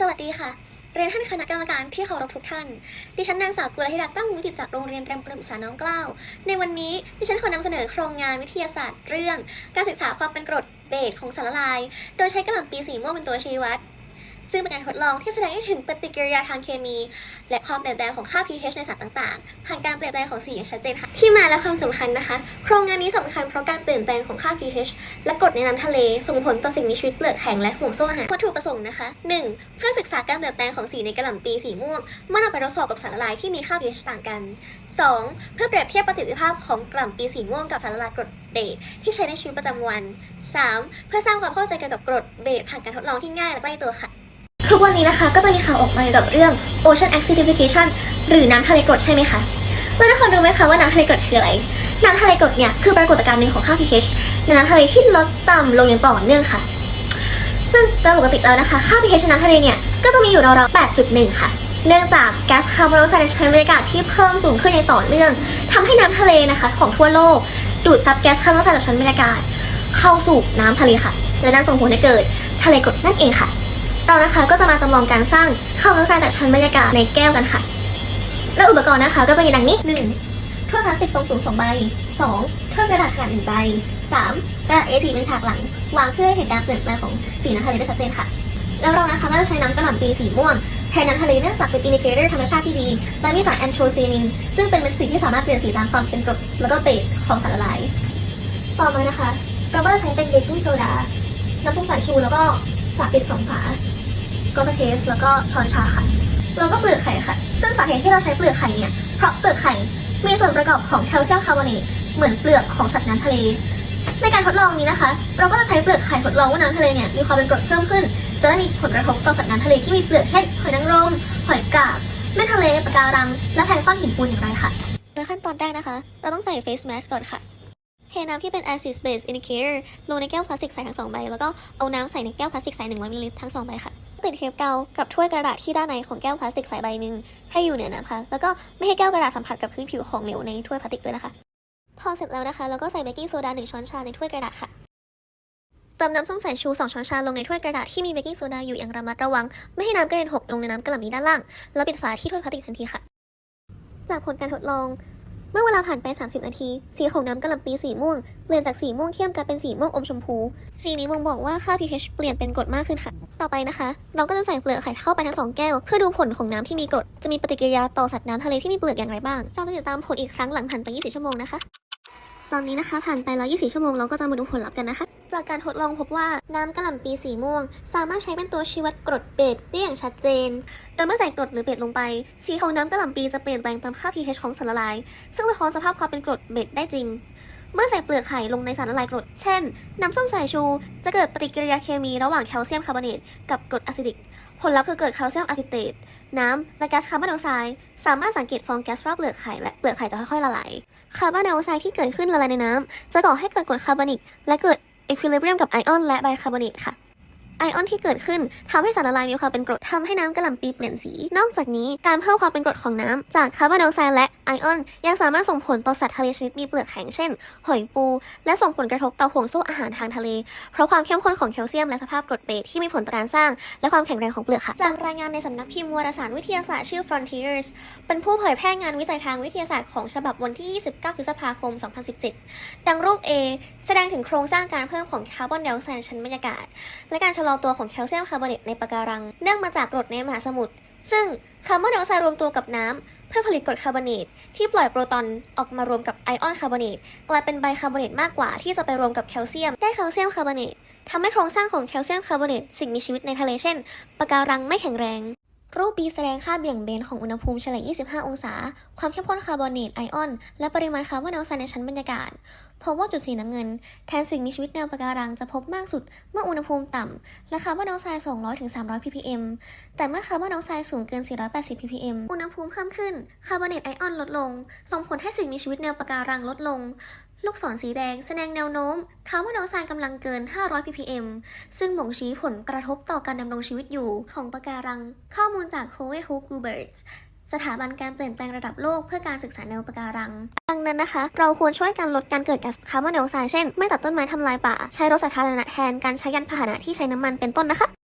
สวัสดีค่ะ เรียนท่านคณะกรรมการที่เคารพทุกท่าน ดิฉันนางสาวกุลธิดาตั้งมุจิตจากโรงเรียนเตรียมประถมศึกษาน้องเกล้าในวันนี้ดิฉันขอนำเสนอโครงงานวิทยาศาสตร์ เรื่อง การศึกษาความเป็นกรดเบสของสารละลาย โดยใช้กระหล่ำปีสีม่วงเป็นตัวชี้วัด ซึ่งเป็นการทดลองที่แสดงให้ถึงปฏิกิริยาทางเคมี และความเปลี่ยนแปลงของค่า pH ในสารต่างๆ ผ่านการเปลี่ยนแปลงของสีอย่างชัดเจนค่ะ ที่มาและความสำคัญนะคะ โครงงานนี้สำคัญเพราะการเปลี่ยนแปลงของค่า pH และกรดในน้ำทะเลส่งผลต่อสิ่งมีชีวิตเปลือกแข็งและห่วงโซ่อาหารวัตถุประสงค์นะคะ 1. เพื่อศึกษาการเปลี่ยนแปลงของสีในกระหล่ำปีสีม่วงเมื่อนำไปทดสอบกับสารละลายที่มีค่า pH ต่างกัน 2. เพื่อเปรียบเทียบประสิทธิภาพของกระหล่ำปีสีม่วงกับสารละลายกรดเบสที่ใช้ในชีวิตประจำวัน 3. เพื่อสร้างความเข้าใจเกี่ยวกับกรดเบสผ่านการทดลองที่ง่ายและใกล้ตัวค่ะ ทุกวันนี้นะคะก็จะมีข่าวออกมาเกี่ยวกับเรื่อง Ocean Acidification หรือน้ำทะเลกรดใช่ไหมคะแล้วทุกคนรู้ไหมคะว่าน้ำทะเลกรดคืออะไร น้ำทะเลกรดเนี่ยคือปรากฏการณ์หนึ่งของค่า pH ในน้ำทะเลที่ลดต่ำลงอย่างต่อเนื่องค่ะ ซึ่งโดยปกติแล้วนะคะ ค่า pH ในน้ำทะเลเนี่ยก็จะมีอยู่ราวๆ 8.1 ค่ะ เนื่องจากแก๊สคาร์บอนไดออกไซด์ในชั้นบรรยากาศที่เพิ่มสูงขึ้นอย่างต่อเนื่องทำให้น้ำทะเลนะคะของทั่วโลก ดูดซับแก๊สคาร์บอนไดออกไซด์จากชั้นบรรยากาศ เข้าสู่น้ำทะเลค่ะและนั่นส่งผลให้เกิดทะเลกรดนั่นเองค่ะ เรานะคะก็จะมาจำลองการสร้างคาร์บอนไดออกไซด์จากชั้นบรรยากาศในแก้วกันค่ะ และอุปกรณ์นะคะก็จะมีดังนี้ 1. ถ้วยพลาสติกทรงสูง2ใบ 2. ถ้วยกระดาษขนาด1ใบ 3. กระดาษ A4 เป็นฉากหลัง วางเพื่อให้เห็นการเปลี่ยนแปลงของสีน้ำทะเลได้ชัดเจนค่ะ แล้วเรานะคะก็จะใช้น้ำกระหล่ำปีสีม่วงแทนน้ำทะเลเนื่องจากเป็นอินดิเคเตอร์ธรรมชาติที่ดี และมีสารแอนโทไซนิน ซึ่งเป็นเม็ดสีที่สามารถเปลี่ยนสีตามความเป็นกรดแล้วก็เบสของสารละลาย ต่อมานะคะเราก็จะใช้เป็นเบกกิ้งโซดาน้ำผงสายชูแล้วก็ฝาปิดสองฝา กสเทสแล้วก็ช้อนชาค่ะ แล้วก็เปลือกไข่ค่ะ ซึ่งสาเหตุที่เราใช้เปลือกไข่เนี่ย เพราะเปลือกไข่มีส่วนประกอบของแคลเซียมคาร์บอเนตเหมือนเปลือกของสัตว์น้ำทะเล ในการทดลองนี้นะคะ เราก็จะใช้เปลือกไข่ทดลองว่าน้ำทะเลเนี่ยมีความเป็นกรดเพิ่มขึ้น จะได้มีผลกระทบต่อสัตว์น้ำทะเลที่มีเปลือกเช่นหอยนางรมหอยกาบแม่ทะเลปะการัง และแพลงก์ต้อนหินปูนอย่างไรค่ะโดยขั้นตอนแรกนะคะ เราต้องใส่ face mask ก่อนค่ะเทน้ำที่เป็น acid base indicator ลงในแก้วพลาสติกใสทั้งสองใบ แล้วก็เอาน้ำใส่ในแก้วพลาสติกใส100มิลลิลิตรทั้งสองใบค่ะ ติดเทปกาวกับถ้วยกระดาษที่ด้านในของแก้วพลาสติกใสใบหนึ่งให้อยู่เหนือน้ำค่ะ แล้วก็ไม่ให้แก้วกระดาษสัมผัสกับพื้นผิวของเหลวในถ้วยพลาสติกด้วยนะคะ พอเสร็จแล้วนะคะเราก็ใส่เบกกิ้งโซดา1ช้อนชาในถ้วยกระดาษค่ะ เติมน้ำส้มสายชู 2 ช้อนชาลงในถ้วยกระดาษที่มีเบกกิ้งโซดาอยู่อย่างระมัดระวัง ไม่ให้น้ำกระเด็นหกลงในน้ำกระหล่ำนี้ด้านล่าง แล้วปิดฝาที่ถ้วยพลาสติกทันทีค่ะ จากผลการทดลอง เมื่อเวลาผ่านไป 30 นาที สีของน้ำกระหล่ำปีสีม่วง เปลี่ยนจากสีม่วงเข้มกลายเป็นสีม่วงอมชมพู สีนี้บ่งบอกว่าค่า pH เปลี่ยนเป็นกรดมากขึ้นค่ะ ต่อไปนะคะ เราก็จะใส่เปลือกไข่เข้าไปทั้งสองแก้ว เพื่อดูผลของน้ำที่มีกรด จะมีปฏิกิริยาต่อสัตว์น้ำทะเลที่มีเปลือกอย่างไรบ้าง เราจะติดตามผลอีกครั้งหลังผ่านไป 20 ชั่วโมงนะคะ ตอนนี้นะคะผ่านไป 124 ชั่วโมงเราก็จะมาดูผลลัพธ์กันนะคะ จากการทดลองพบว่าน้ำกระหล่ำปีสีม่วง สามารถใช้เป็นตัวชี้วัดกรดเบสได้อย่างชัดเจน โดยเมื่อใส่กรดหรือเบสลงไป สีของน้ำกระหล่ำปีจะเปลี่ยนแปลงตามค่า pH ของสารละลาย ซึ่งสะท้อนสภาพความเป็นกรดเบสได้จริง เมื่อใส่เปลือกไข่ลงในสารละลายกรด เช่น น้ำส้มสายชู จะเกิดปฏิกิริยาเคมีระหว่างแคลเซียมคาร์บอเนตกับกรดอะซิดิก ผลลัพธ์คือเกิดแคลเซียมอะซิเตต น้ำและแก๊สคาร์บอนไดออกไซด์ สามารถสังเกตฟองแก๊สรอบเปลือกไข่และเปลือกไข่จะค่อยๆละลาย คาร์บอนไดออกไซด์ที่เกิดขึ้นละลายในน้ำจะก่อให้เกิดกรดคาร์บอนิก และเกิด เอควิลิเบียมกับไอออนและไบคาร์บอเนตค่ะ ไอออนที่เกิดขึ้นทำให้สารละลายมีความเป็นกรดทำให้น้ำกระหล่ำปีเปลี่ยนสี นอกจากนี้การเพิ่มความเป็นกรดของน้ำจากคาร์บอนไดออกไซด์และไอออน ยังสามารถส่งผลต่อสัตว์ทะเลชนิดมีเปลือกแข็งเช่น หอยปู และส่งผลกระทบต่อห่วงโซ่อาหารทางทะเล เพราะความเข้มข้นของแคลเซียมและสภาพกรดเบสที่มีผลต่อการสร้าง และความแข็งแรงของเปลือกค่ะ จากรายงานในสำนักพิมพ์วารสารวิทยาศาสตร์ชื่อ Frontiers เป็นผู้เผยแพร่งานวิจัยทางวิทยาศาสตร์ของฉบับวันที่ 29 พฤษภาคม 2017 ดังรูป A แสดงถึงโครงสร้างการเพิ่มของคาร์บอนไดออกไซด์ชั้นบรรยากาศ และการชะลอตัวของแคลเซียมคาร์บอเนตในปะการัง เนื่องมาจากกรดในมหาสมุทร ซึ่งคาร์บอนไดออกไซด์รวมตัวกับน้ำเพื่อผลิตกรดคาร์บอเนตที่ปล่อยโปรตอนออกมารวมกับไอออนคาร์บอเนตกลายเป็นไบคาร์บอเนตมากกว่าที่จะไปรวมกับแคลเซียม ได้แคลเซียมคาร์บอเนตทำให้โครงสร้างของแคลเซียมคาร์บอเนตสิ่งมีชีวิตในทะเลเช่นปะการังไม่แข็งแรง รูป B แสดงค่าเบี่ยงเบนของอุณหภูมิเฉลี่ย 25 องศา ความเข้มข้นคาร์บอเนตไอออน และปริมาณคาร์บอนไดออกไซด์ในชั้นบรรยากาศ พบว่าจุดสีน้ำเงิน แทนสิ่งมีชีวิตแนวปะการังจะพบมากสุดเมื่ออุณหภูมิต่ำ และคาร์บอนไดออกไซด์ 200-300 ppm แต่เมื่อคาร์บอนไดออกไซด์สูงเกิน 480 ppm อุณหภูมิเพิ่มขึ้น คาร์บอเนตไอออนลดลง ส่งผลให้สิ่งมีชีวิตแนวปะการังลดลง ลูกศรสีแดงแสดงแนวโน้มคาร์บอนไดออกไซด์กำลังเกิน 500 ppm ซึ่งบ่งชี้ผลกระทบต่อการดำรงชีวิตอยู่ของปะการัง ข้อมูลจาก c o e h o g u b e r t สถาบันการเปลี่ยนแปลงระดับโลกเพื่อการศึกษาแนวปะการัง ดังนั้นนะคะ เราควรช่วยกันลดการเกิดก๊าซคาร์บอนไดออกไซด์เช่น ไม่ตัดต้นไม้ทำลายป่า ใช้รถสาธารณะแทนการใช้ยานพาหนะที่ใช้น้ำมันเป็นต้นนะคะ